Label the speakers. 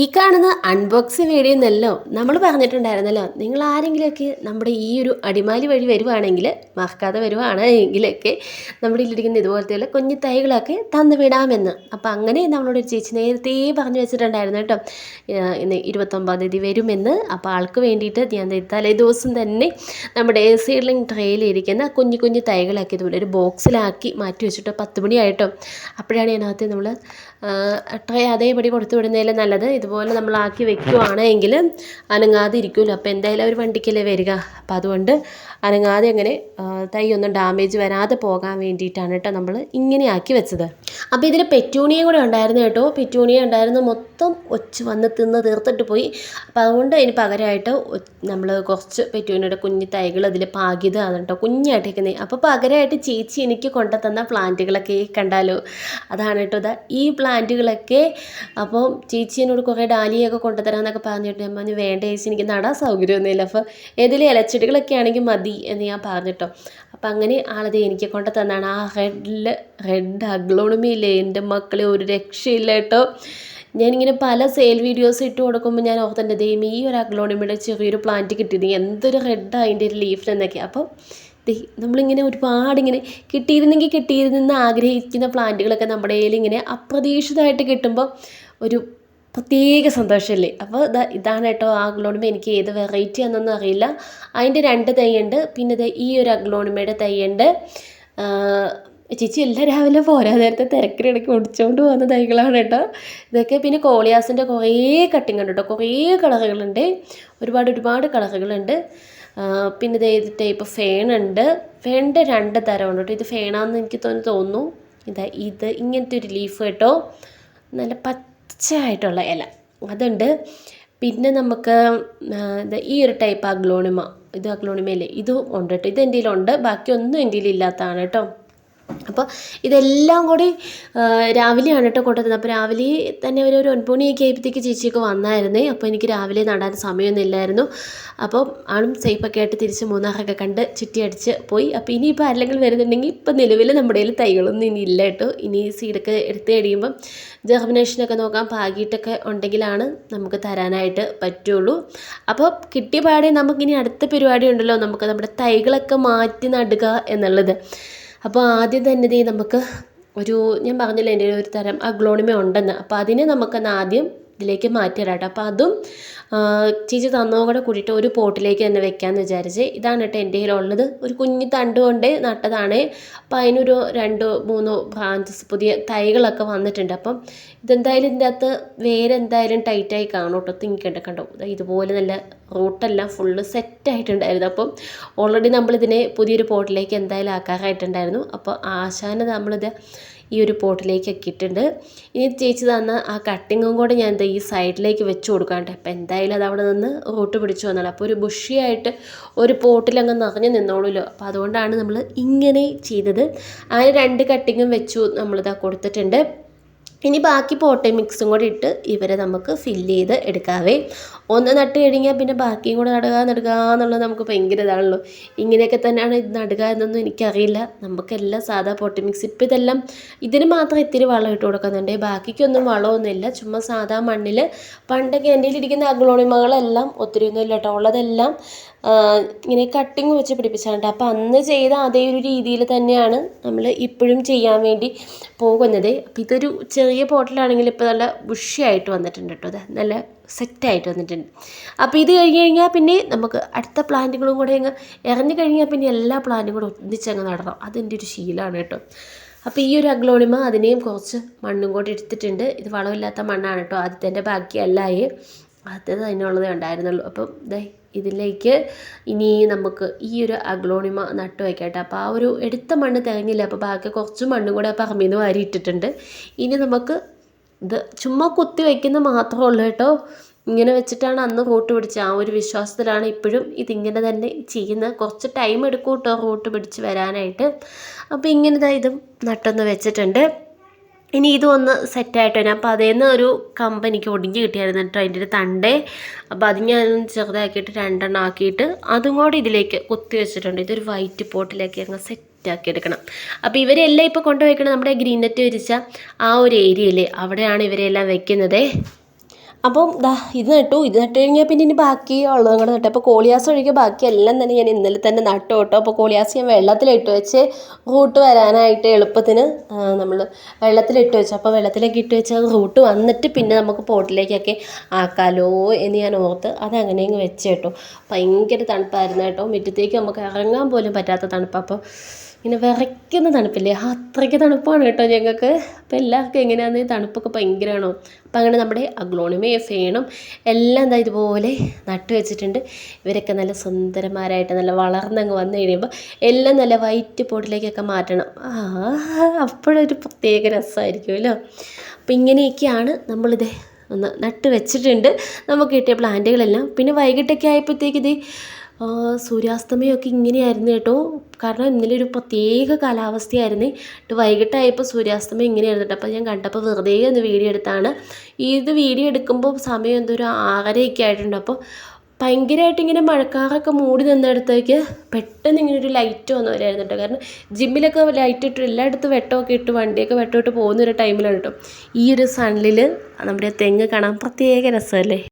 Speaker 1: ഈ കാണുന്ന unbox video എന്നല്ലോ നമ്മൾ പറഞ്ഞിട്ടുണ്ടായിരുന്നല്ലോ. നിങ്ങൾ ആരെങ്കിലുമൊക്കെ നമ്മുടെ ഈ ഒരു അടിമാലി വഴി വരുവാണെങ്കിൽ മറക്കാതെ വരുവാണെങ്കിലൊക്കെ നമ്മുടെ ഇല്ലിരിക്കുന്ന ഇതുപോലത്തെയുള്ള കുഞ്ഞു തൈകളൊക്കെ തന്നു വിടാമെന്ന്. അപ്പം അങ്ങനെ നമ്മളോട് ഒരു ചേച്ചി നേരത്തെ പറഞ്ഞു വെച്ചിട്ടുണ്ടായിരുന്നു കേട്ടോ. ഇരുപത്തൊമ്പതാം തീയതി വരുമെന്ന്. അപ്പോൾ ആൾക്ക് വേണ്ടിയിട്ട് ഞാൻ തലേ ദിവസം തന്നെ നമ്മുടെ സീഡ്ലിംഗ് ട്രേയിലിരിക്കുന്ന കുഞ്ഞു കുഞ്ഞു തൈകളൊക്കെ ഇതുപോലെ ഒരു ബോക്സിലാക്കി മാറ്റി വെച്ചിട്ട് പത്ത് മണിയായിട്ടോ അപ്പോഴാണ് ഇതിനകത്ത് നമ്മൾ ട്രേ അതേപടി കൊടുത്തു വിടുന്നതിൽ നല്ലത്. ഇതുപോലെ നമ്മൾ ആക്കി വെക്കുവാണെങ്കിൽ അനങ്ങാതെ ഇരിക്കുമല്ലോ. അപ്പോൾ എന്തായാലും ഒരു വണ്ടിക്കല്ലേ വരിക. അപ്പോൾ അതുകൊണ്ട് അനങ്ങാതെ അങ്ങനെ തൈ ഒന്നും ഡാമേജ് വരാതെ പോകാൻ വേണ്ടിയിട്ടാണ് കേട്ടോ നമ്മൾ ഇങ്ങനെ ആക്കി വെച്ചത്. അപ്പോൾ ഇതിൽ പെറ്റൂണിയ കൂടെ ഉണ്ടായിരുന്നു കേട്ടോ. പെറ്റൂണിയ ഉണ്ടായിരുന്നു. മൊത്തം ഒച്ച് വന്ന് തിന്ന് തീർത്തിട്ട് പോയി. അപ്പോൾ അതുകൊണ്ട് അതിന് പകരമായിട്ട് നമ്മൾ കുറച്ച് പെറ്റൂണിയുടെ കുഞ്ഞു തൈകൾ അതിൽ പാകിയതാണ് കേട്ടോ. കുഞ്ഞായിട്ടേക്കുന്നത് അപ്പോൾ പകരമായിട്ട് ചേച്ചി എനിക്ക് കൊണ്ടുതന്ന പ്ലാന്റുകളൊക്കെ കണ്ടാലോ? അതാണ് കേട്ടോ ഈ പ്ലാന്റുകളൊക്കെ. അപ്പോൾ ചേച്ചി എന്നോട് കുറേ ഡാലിയൊക്കെ കൊണ്ടുതരാമെന്നൊക്കെ പറഞ്ഞിട്ട് അമ്മ നീ വേണ്ട ചേച്ചി എനിക്ക് നടാൻ സൗകര്യമൊന്നുമില്ല. അപ്പോൾ ഏതെങ്കിലും ഇലച്ചെടികളൊക്കെ ആണെങ്കിൽ മതി എന്ന് ഞാൻ പറഞ്ഞിട്ടോ. അപ്പം അങ്ങനെ ആളത് എനിക്ക് കൊണ്ട് തന്നാണ്. ആ റെഡിൽ റെഡ് അഗ്ലോണമിയില്ലേ എന്റെ മക്കളെ ഒരു രക്ഷയില്ല കേട്ടോ. ഞാനിങ്ങനെ പല സെയിൽ വീഡിയോസ് ഇട്ട് കൊടുക്കുമ്പോൾ ഞാൻ ഓർത്തന്റെ ദൈവം ഈ ഒരു അഗ്ലോണിമയുടെ ചെറിയൊരു പ്ലാന്റ് കിട്ടിയത് എന്തൊരു റെഡ് അതിന്റെ ഒരു ലീഫിലെന്നൊക്കെ അപ്പോൾ ദേ നമ്മളിങ്ങനെ ഒരുപാട് ഇങ്ങനെ കിട്ടിയിരുന്നെങ്കിൽ കിട്ടിയിരുന്നെന്ന് ആഗ്രഹിക്കുന്ന പ്ലാന്റുകളൊക്കെ നമ്മുടെ കയ്യിൽ ഇങ്ങനെ അപ്രതീക്ഷിതമായിട്ട് കിട്ടുമ്പോൾ ഒരു പ്രത്യേക സന്തോഷമല്ലേ? അപ്പോൾ ഇതാ ഇതാണ് കേട്ടോ ആ അഗ്ലോണിമ എനിക്ക് ഏത് വെറൈറ്റി ആണെന്നൊന്നും അറിയില്ല. അതിന്റെ രണ്ട് തൈയുണ്ട്. പിന്നെ ഇത് ഈ ഒരു അഗ്ലോണിമയുടെ തൈയുണ്ട്. ചേച്ചി എല്ലാം രാവിലെ പോരാ നേരത്തെ തിരക്കിനിടയ്ക്ക് ഒടിച്ചുകൊണ്ട് പോകുന്ന തൈകളാണ് കേട്ടോ. ഇതൊക്കെ പിന്നെ കോളിയാസിന്റെ കുറേ കട്ടിങ് ഉണ്ട് കേട്ടോ. കുറേ കളറുകളുണ്ട്. ഒരുപാട് ഒരുപാട് കളറുകളുണ്ട്. പിന്നെ ഇത് ഏത് ടൈപ്പ് ഫേണുണ്ട് ഫേണിന്റെ രണ്ട് തരമുണ്ട് കേട്ടോ. ഇത് ഫേണാന്ന് എനിക്ക് തോന്നി തോന്നുന്നു. ഇതാ ഇത് ഇങ്ങനത്തെ ഒരു ലീഫ് കേട്ടോ. നല്ല പച്ചയായിട്ടുള്ള ഇല. അതുണ്ട്. പിന്നെ നമുക്ക് ഈ ഒരു ടൈപ്പ് അഗ്ലോണിമ. ഇത് അഗ്ലോണിമയല്ലേ? ഇതും ഉണ്ട് കേട്ടോ ഇത് എന്റെ കയ്യിലുണ്ട് ബാക്കിയൊന്നും എന്റെ കയ്യിലില്ലാത്തതാണ് കേട്ടോ അപ്പോൾ ഇതെല്ലാം കൂടി രാവിലെയാണ് കേട്ടോ കൊണ്ടുവന്നത്. അപ്പോൾ രാവിലെ തന്നെ ഒരു ഒരു ഒൻപത് മണിയൊക്കെ ആയപ്പോഴത്തേക്ക് ചേച്ചിയൊക്കെ വന്നായിരുന്നേ. അപ്പോൾ എനിക്ക് രാവിലെ നടാൻ സമയമൊന്നും ഇല്ലായിരുന്നു അപ്പോൾ ആളും സേഫൊക്കെ ആയിട്ട് തിരിച്ച് മൂന്നാറൊക്കെ കണ്ട് ചുറ്റി അടിച്ച് പോയി. അപ്പോൾ ഇനിയിപ്പോൾ ആരെങ്കിലും വരുന്നുണ്ടെങ്കിൽ ഇപ്പോൾ നിലവിൽ നമ്മുടെ കയ്യിൽ തൈകളൊന്നും ഇനി ഇല്ല കേട്ടോ ഇനി സീഡൊക്കെ എടുത്ത് കഴിയുമ്പം ജെർമിനേഷനൊക്കെ നോക്കാൻ പാകിയിട്ടൊക്കെ ഉണ്ടെങ്കിലാണ് നമുക്ക് തരാനായിട്ട് പറ്റുള്ളൂ. അപ്പോൾ കിട്ടിയ പാടെ നമുക്കിനി അടുത്ത പരിപാടി ഉണ്ടല്ലോ. നമുക്ക് നമ്മുടെ തൈകളൊക്കെ മാറ്റി നടുക എന്നുള്ളത്. അപ്പോൾ ആദ്യം തന്നെ ദേ നമുക്ക് ഒരു ഞാൻ പറഞ്ഞില്ല എന്റെ ഒരു തരം അഗ്ലോണിമ ഉണ്ടെന്ന്. അപ്പോൾ അതിനെ നമുക്കൊന്ന് ആദ്യം ഇതിലേക്ക് മാറ്റിയിടാം കേട്ടോ അപ്പോൾ അതും ചേച്ചി തന്നോ കൂടെ കൂടിയിട്ട് ഒരു പോട്ടിലേക്ക് തന്നെ വെക്കാമെന്ന് വിചാരിച്ച്. ഇതാണ് കേട്ടോ എന്റെ കയ്യിലുള്ളത് ഒരു കുഞ്ഞു തണ്ട് കൊണ്ട് നട്ടതാണ്. അപ്പം അതിനൊരു രണ്ടോ മൂന്നോ പുതിയ തൈകളൊക്കെ വന്നിട്ടുണ്ട്. അപ്പം ഇതെന്തായാലും ഇതിന്റെ അകത്ത് വേരെന്തായാലും ടൈറ്റായി കാണും കേട്ടോ. തിങ്ങിക്കണ്ട കണ്ടോ ഇതുപോലെ നല്ല റൂട്ടെല്ലാം ഫുള്ള് സെറ്റായിട്ടുണ്ടായിരുന്നു. അപ്പം ഓൾറെഡി നമ്മളിതിനെ പുതിയൊരു പോട്ടിലേക്ക് എന്തായാലും ആക്കാറായിട്ടുണ്ടായിരുന്നു. അപ്പോൾ ആശാന് നമ്മളിത് ഈ ഒരു പോട്ടിലേക്ക് ഇട്ടിട്ടുണ്ട് ഇനി ചേച്ചി തന്ന ആ കട്ടിങ്ങും കൂടെ ഞാൻ ഈ സൈഡിലേക്ക് വെച്ച് കൊടുക്കാണ്ട്. അപ്പം എന്തായാലും അത് അവിടെ നിന്ന് റൂട്ട് പിടിച്ചു വന്നാൽ. അപ്പോൾ ഒരു ബുഷിയായിട്ട് ഒരു പോട്ടിലങ്ങ് നിറഞ്ഞു നിന്നോളൂല്ലോ അപ്പോൾ അതുകൊണ്ടാണ് നമ്മൾ ഇങ്ങനെ ചെയ്തത്. അങ്ങനെ രണ്ട് കട്ടിങ്ങും വെച്ചു നമ്മളിതാ കൊടുത്തിട്ടുണ്ട്. ഇനി ബാക്കി പോട്ടെ മിക്സും കൂടി ഇട്ട് ഇവരെ നമുക്ക് ഫില്ല് ചെയ്ത് എടുക്കാവേ. ഒന്ന് നട്ട് കഴിഞ്ഞാൽ പിന്നെ ബാക്കിയും കൂടെ നടുക നടുക എന്നുള്ളത് നമുക്ക് ഭയങ്കര ഇതാണല്ലോ. ഇങ്ങനെയൊക്കെ തന്നെയാണ് ഇത് നടുക എന്നൊന്നും എനിക്കറിയില്ല. നമുക്കെല്ലാം സാധാ പോട്ടി മിക്സ്. ഇപ്പം ഇതെല്ലാം ഇതിന് മാത്രം ഇത്തിരി വളം ഇട്ട് കൊടുക്കുന്നുണ്ട്. ബാക്കിക്കൊന്നും വളമൊന്നുമില്ല. ചുമ്മാ സാധാ മണ്ണിൽ പണ്ടൊക്കെ എന്റെ ഇരിക്കുന്ന അഗ്ലോണിമകളെല്ലാം ഒത്തിരി ഒന്നും ഇല്ല കേട്ടോ. ഉള്ളതെല്ലാം ഇങ്ങനെ കട്ടിങ് വെച്ച് പിടിപ്പിച്ചാണ്ട്. അപ്പോൾ അന്ന് ചെയ്ത അതേ ഒരു രീതിയിൽ തന്നെയാണ് നമ്മൾ ഇപ്പോഴും ചെയ്യാൻ വേണ്ടി പോകുന്നത്. അപ്പോൾ ഇതൊരു ചെറിയ പോട്ടിലാണെങ്കിൽ ഇപ്പോൾ നല്ല ബുഷിയായിട്ട് വന്നിട്ടുണ്ട് കേട്ടോ അത് നല്ല സെറ്റായിട്ട് വന്നിട്ടുണ്ട്. അപ്പോൾ ഇത് കഴിഞ്ഞ് കഴിഞ്ഞാൽ പിന്നെ നമുക്ക് അടുത്ത പ്ലാന്റുകളും കൂടെ അങ്ങ് ഇറങ്ങി കഴിഞ്ഞാൽ പിന്നെ എല്ലാ പ്ലാന്റും കൂടെ ഒന്നിച്ചങ്ങ് നടണം. അതെന്റെ ഒരു ശീലമാണ് കേട്ടോ അപ്പോൾ ഈ ഒരു അഗ്ലോണിമ അതിനെയും കുറച്ച് മണ്ണും കൂടെ എടുത്തിട്ടുണ്ട്. ഇത് വളമില്ലാത്ത മണ്ണാണ് കേട്ടോ ആദ്യത്തെ ബാക്കിയല്ലായി ആദ്യത്തെ അതിനുള്ളതേ ഉണ്ടായിരുന്നുള്ളൂ. അപ്പം ദേ ഇതിലേക്ക് ഇനി നമുക്ക് ഈ ഒരു അഗ്ലോണിമ നട്ടു വയ്ക്കട്ടെ അപ്പോൾ ആ ഒരു എടുത്ത മണ്ണ് തികഞ്ഞില്ല. അപ്പോൾ ബാക്കി കുറച്ച് മണ്ണും കൂടെ പറമ്പിൽ നിന്ന് വാരി ഇട്ടിട്ടുണ്ട് ഇനി നമുക്ക് ഇത് ചുമ്മാ കുത്തി വയ്ക്കുന്ന മാത്രമേ ഉള്ളൂ കേട്ടോ. ഇങ്ങനെ വെച്ചിട്ടാണ് അന്ന് റൂട്ട് പിടിച്ചത്. ആ ഒരു വിശ്വാസത്തിലാണ് ഇപ്പോഴും ഇതിങ്ങനെ തന്നെ ചെയ്യുന്നത്. കുറച്ച് ടൈം എടുക്കും കേട്ടോ റൂട്ട് പിടിച്ച് വരാനായിട്ട്. അപ്പോൾ ഇങ്ങനെ ഇതും നട്ടൊന്ന് വെച്ചിട്ടുണ്ട്. ഇനി ഇതും ഒന്ന് സെറ്റായിട്ട് വരാം. അപ്പോൾ അതിൽ നിന്ന് ഒരു കമ്പ് എനിക്ക് ഒടിഞ്ഞ് കിട്ടിയായിരുന്നു കേട്ടോ അതിന്റെ ഒരു തണ്ടേ. അപ്പോൾ അത് ഞാൻ ചെറുതാക്കിയിട്ട് രണ്ടെണ്ണം ആക്കിയിട്ട് അതും കൂടി ഇതിലേക്ക് കുത്തി വെച്ചിട്ടുണ്ട്. ഇതൊരു വൈറ്റ് പോട്ടിലേക്ക് അങ്ങ് സെറ്റാക്കി എടുക്കണം. അപ്പോൾ ഇവരെല്ലാം ഇപ്പോൾ കൊണ്ടുപോയിക്കണം നമ്മുടെ ഗ്രീൻ നെറ്റ് വിരിച്ച ആ ഒരു ഏരിയയിൽ അവിടെയാണ് ഇവരെല്ലാം വെക്കുന്നത്. അപ്പം ദാ ഇത് നട്ടു ഇത് നട്ട് കഴിഞ്ഞാൽ പിന്നെ ഇനി ബാക്കി ഉള്ളതും കൂടെ നട്ടു. അപ്പോൾ കോളിയാസ് ഒഴികെ ബാക്കി എല്ലാം തന്നെ ഞാൻ ഇന്നലെ തന്നെ നട്ടു കേട്ടോ. അപ്പോൾ കോളിയാസ് ഞാൻ വെള്ളത്തിലിട്ട് വെച്ച് റൂട്ട് വരാനായിട്ട് എളുപ്പത്തിന് നമ്മൾ വെള്ളത്തിലിട്ട് വെച്ചു. അപ്പോൾ വെള്ളത്തിലേക്ക് ഇട്ട് വെച്ച് അത് റൂട്ട് വന്നിട്ട് പിന്നെ നമുക്ക് പോട്ടിലേക്കൊക്കെ ആക്കാലോ എന്ന് ഞാൻ ഓർത്ത് അതങ്ങനെ അങ്ങ് വെച്ച് കേട്ടോ. ഭയങ്കര തണുപ്പായിരുന്നു കേട്ടോ. മുറ്റത്തേക്ക് നമുക്ക് ഇറങ്ങാൻ പോലും പറ്റാത്ത തണുപ്പ്. അപ്പോൾ ഇങ്ങനെ വിറയ്ക്കുന്ന തണുപ്പില്ലേ? അത്രയ്ക്ക് തണുപ്പാണ് കേട്ടോ ഞങ്ങൾക്ക്. അപ്പോൾ എല്ലാവർക്കും എങ്ങനെയാണെന്ന് തണുപ്പൊക്കെ ഭയങ്കരമാണോ അപ്പം അങ്ങനെ നമ്മുടെ അഗ്ലോണിമയും ഫേണും എല്ലാം എന്താ ഇതുപോലെ നട്ടു വെച്ചിട്ടുണ്ട്. ഇവരൊക്കെ നല്ല സുന്ദരന്മാരായിട്ട് നല്ല വളർന്നങ്ങ് വന്നു കഴിയുമ്പോൾ എല്ലാം നല്ല വൈറ്റ് പോട്ടിലേക്കൊക്കെ മാറ്റണം. ആ അപ്പോഴൊരു പ്രത്യേക രസമായിരിക്കുമല്ലോ അപ്പം ഇങ്ങനെയൊക്കെയാണ് നമ്മളിത് ഒന്ന് നട്ട് വെച്ചിട്ടുണ്ട്. നമുക്ക് കിട്ടിയ പ്ലാന്റുകളെല്ലാം. പിന്നെ വൈകിട്ടൊക്കെ ആയപ്പോഴത്തേക്ക് ഇത് സൂര്യാസ്തമയമൊക്കെ ഇങ്ങനെയായിരുന്നു കേട്ടോ. കാരണം ഇന്നലെ ഒരു പ്രത്യേക കാലാവസ്ഥയായിരുന്നു. എന്നിട്ട് വൈകിട്ടായപ്പോൾ സൂര്യാസ്തമയം ഇങ്ങനെയായിരുന്നു കേട്ടോ. അപ്പോൾ ഞാൻ കണ്ടപ്പോൾ വെറുതെ ഒന്ന് വീഡിയോ എടുത്താണ്. ഇത് വീഡിയോ എടുക്കുമ്പോൾ സമയം എന്തോ ഒരു ആറരയൊക്കെ ആയിട്ടുണ്ട്. അപ്പോൾ ഭയങ്കരമായിട്ട് ഇങ്ങനെ മഴക്കാറൊക്കെ മൂടി നിന്നിടത്തേക്ക് പെട്ടെന്ന് ഇങ്ങനെ ഒരു ലൈറ്റ് വന്നു വരായിരുന്നു കേട്ടോ. കാരണം ജിമ്മിലൊക്കെ ലൈറ്റ് ഇട്ട് എല്ലായിടത്തും വെട്ടമൊക്കെ ഇട്ട് വണ്ടിയൊക്കെ വെട്ടമിട്ട് പോകുന്ന ഒരു ടൈമിലാണ് കേട്ടോ. ഈ ഒരു സണ്ണിൽ നമ്മുടെ തെങ്ങ് കാണാൻ പ്രത്യേക രസമല്ലേ?